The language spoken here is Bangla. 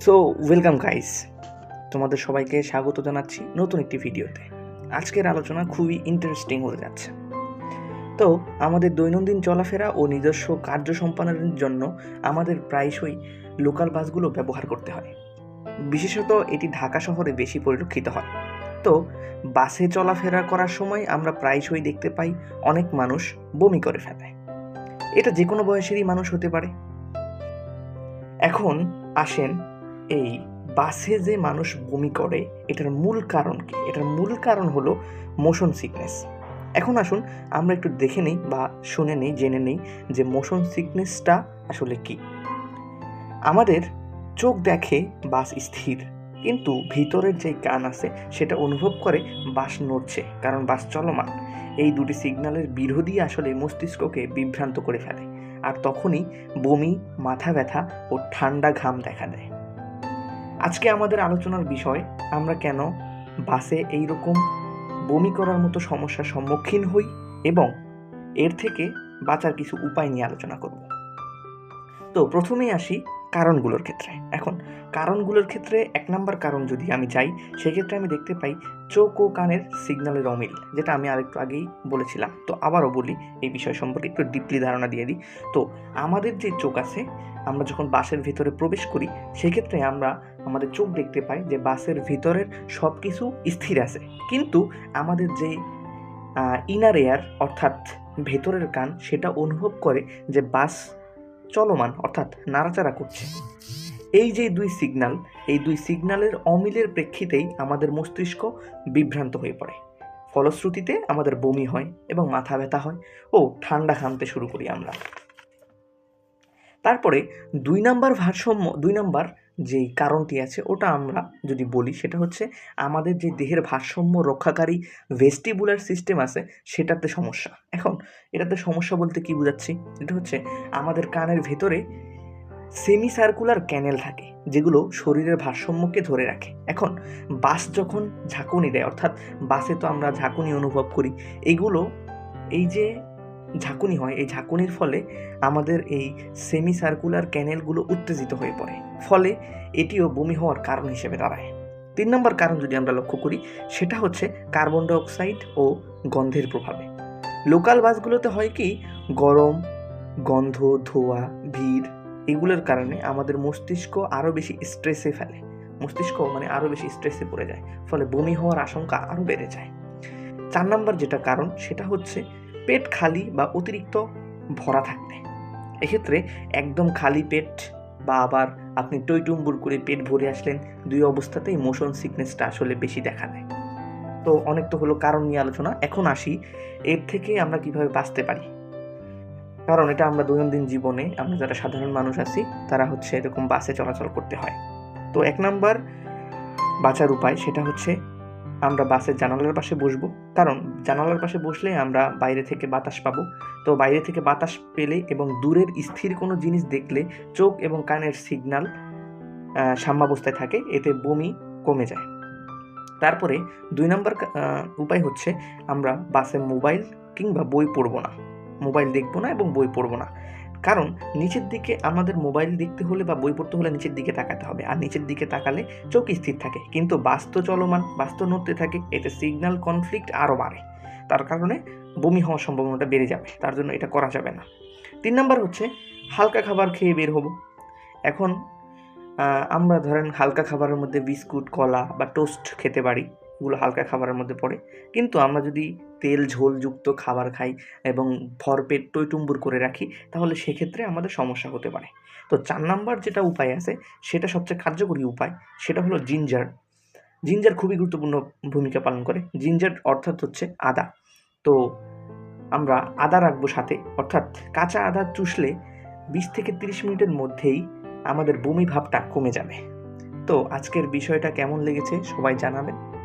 সো ওয়েলকাম গাইস তোমাদের সবাইকে স্বাগত জানাচ্ছি নতুন একটি ভিডিওতে। আজকের আলোচনা খুবই ইন্টারেস্টিং হয়ে যাচ্ছে। তো, আমাদের দৈনন্দিন চলাফেরা ও নিজস্ব কার্য সম্পাদনের জন্য আমাদের প্রায়শই লোকাল বাসগুলো ব্যবহার করতে হয়। বিশেষত এটি ঢাকা শহরে বেশি পরিলক্ষিত হয়। তো, বাসে চলাফেরা করার সময় আমরা প্রায়শই দেখতে পাই অনেক মানুষ বমি করে ফেলে। এটা যে কোনো বয়সেরই মানুষ হতে পারে। এখন আসেন এই বাসে যে মানুষ বমি করে, এটার মূল কারণ কি? এটার মূল কারণ হলো মোশন সিকনেস এখন আসুন, আমরা একটু দেখে নিই বা শুনে নিই, জেনে নিই যে মোশন সিকনেসটা আসলে কি। আমাদের চোখ দেখে বাস স্থির, কিন্তু ভিতরের যে কান আছে, সেটা অনুভব করে বাস নড়ছে, কারণ বাস চলমান। এই দুটি সিগন্যালের বিরোধী আসলে মস্তিষ্ককে বিভ্রান্ত করে ফেলে, আর তখনই বমি, মাথা ব্যথা ও ঠান্ডা ঘাম দেখা দেয়। আজকে আমাদের আলোচনার বিষয়, আমরা কেন বাসে এই রকম বমি করার মতো সমস্যার সম্মুখীন হই এবং এর থেকে বাঁচার কিছু উপায় নিয়ে আলোচনা করব। তো প্রথমেই আসি কারণগুলোর ক্ষেত্রে। এখন, কারণগুলোর ক্ষেত্রে এক নম্বর কারণ যদি আমি চাই, সেক্ষেত্রে আমি দেখতে পাই চোখ ও কানের সিগন্যালের অমিল, যেটা আমি আরেকটু আগেই বলেছিলাম। তো আবারও বলি, এই বিষয় সম্পর্কে একটু ডিপলি ধারণা দিয়ে দিই। তো আমাদের যে চোখ আছে, আমরা যখন বাসের ভিতরে প্রবেশ করি, সেক্ষেত্রে আমরা আমাদের চোখ দেখতে পাই যে বাসের ভিতরের সব কিছু স্থির আছে। কিন্তু আমাদের যে ইনার এয়ার অর্থাৎ ভেতরের কান, সেটা অনুভব করে যে বাস চলমান, অর্থাৎ নাড়াচাড়া করছে। এই যে দুই সিগন্যাল এই দুই সিগন্যালের অমিলের প্রেক্ষিতেই আমাদের মস্তিষ্ক বিভ্রান্ত হয়ে পড়ে। ফলশ্রুতিতে আমাদের বমি হয় এবং মাথা ব্যথা হয় ও ঠান্ডা খামতে শুরু করি আমরা। তারপরে দুই নাম্বার ভারসাম্য, দুই নাম্বার যেই কারণটি আছে, ওটা আমরা যদি বলি, সেটা হচ্ছে আমাদের যে দেহের ভারসাম্য রক্ষাকারী ভেস্টিবুলার সিস্টেম আছে, সেটাতে সমস্যা। এখন এটাতে সমস্যা বলতে কি বোঝাচ্ছি? এটা হচ্ছে আমাদের কানের ভেতরে সেমি সার্কুলার ক্যানেল থাকে, যেগুলো শরীরের ভারসাম্যকে ধরে রাখে। এখন বাস যখন ঝাঁকুনি দেয়, অর্থাৎ বাসে তো আমরা ঝাঁকুনি অনুভব করি এইগুলো এই যে ঝাঁকুনি হয়। এই ঝাঁকুনির ফলে আমাদের এই সেমি সার্কুলার ক্যানেলগুলো উত্তেজিত হয়ে পড়ে। ফলে এটিও বমি হওয়ার কারণ হিসেবে দাঁড়ায়। তিন নম্বর কারণ যদি আমরা লক্ষ্য করি, সেটা হচ্ছে কার্বন ডাইঅক্সাইড ও গন্ধের প্রভাবে। লোকাল বাসগুলোতে হয় কি, গরম, গন্ধ, ধোয়া, ভিড়, এগুলোর কারণে আমাদের মস্তিষ্ক আরও বেশি স্ট্রেসে ফেলে। মস্তিষ্ক মানে আরও বেশি স্ট্রেসে পড়ে যায়। ফলে বমি হওয়ার আশঙ্কা আরও বেড়ে যায়। চার নম্বর যেটা কারণ, সেটা হচ্ছে পেট খালি বা অতিরিক্ত ভরা থাকতে। এক্ষেত্রে একদম খালি পেট বা আবার আপনি টইটুম্বুর করে পেট ভরে আসলেন, দুই অবস্থাতেই মোশন সিকনেসটা আসলে বেশি দেখা দেয়। তো অনেক তো হলো কারণ নিয়ে আলোচনা। এখন আসি এর থেকে আমরা কীভাবে বাঁচতে পারি? কারণ এটা আমরা দৈনন্দিন জীবনে আমরা যারা সাধারণ মানুষ আছি, তারা হচ্ছে এরকম বাসে চলাচল করতে হয়। তো এক নাম্বার বাঁচার উপায় সেটা হচ্ছে আমরা বাসের জানালার পাশে বসবো। কারণ জানালার পাশে বসলে আমরা বাইরে থেকে বাতাস পাবো। তো বাইরে থেকে বাতাস পেলে এবং দূরের স্থির কোনো জিনিস দেখলে চোখ এবং কানের সিগন্যাল সাম্যাবস্থায় থাকে, এতে বমি কমে যায়। তারপরে দুই নম্বর উপায় হচ্ছে আমরা বাসে মোবাইল কিংবা বই পড়ব না। মোবাইল দেখব না এবং বই পড়ব না। কারণ নিচের দিকে আমাদের মোবাইল দেখতে হলে বা বই পড়তে হলে নিচের দিকে তাকাতে হবে। আর নিচের দিকে তাকালে চোখ স্থির থাকে। কিন্তু বাস্ত চলমান, বাস্ত নড়তে থাকে, এতে সিগন্যাল কনফ্লিক্ট আরও বাড়ে। তার কারণে বমি হওয়ার সম্ভাবনাটা বেড়ে যাবে। তার জন্য এটা করা যাবে না। তিন নাম্বার হচ্ছে হালকা খাবার খেয়ে বের হব। এখন আমরা ধরেন হালকা খাবারের মধ্যে বিস্কুট, কলা বা টোস্ট খেতে পারি। এগুলো হালকা খাবারের মধ্যে পড়ে। কিন্তু আমরা যদি তেল ঝোলযুক্ত খাবার খাই এবং ভরপেট টইটুম্বুর করে রাখি, তাহলে সেক্ষেত্রে আমাদের সমস্যা হতে পারে। তো চার নাম্বার যেটা উপায় আছে, সেটা সবচেয়ে কার্যকরী উপায়, সেটা হলো জিঞ্জার। জিঞ্জার খুবই গুরুত্বপূর্ণ ভূমিকা পালন করে। জিঞ্জার অর্থাৎ হচ্ছে আদা। তো আমরা আদা রাখব সাথে, অর্থাৎ কাঁচা আদা চুষলে বিশ থেকে তিরিশ মিনিটের মধ্যেই আমাদের বমি ভাবটা কমে যাবে। তো আজকের বিষয়টা কেমন লেগেছে সবাই জানাবেন।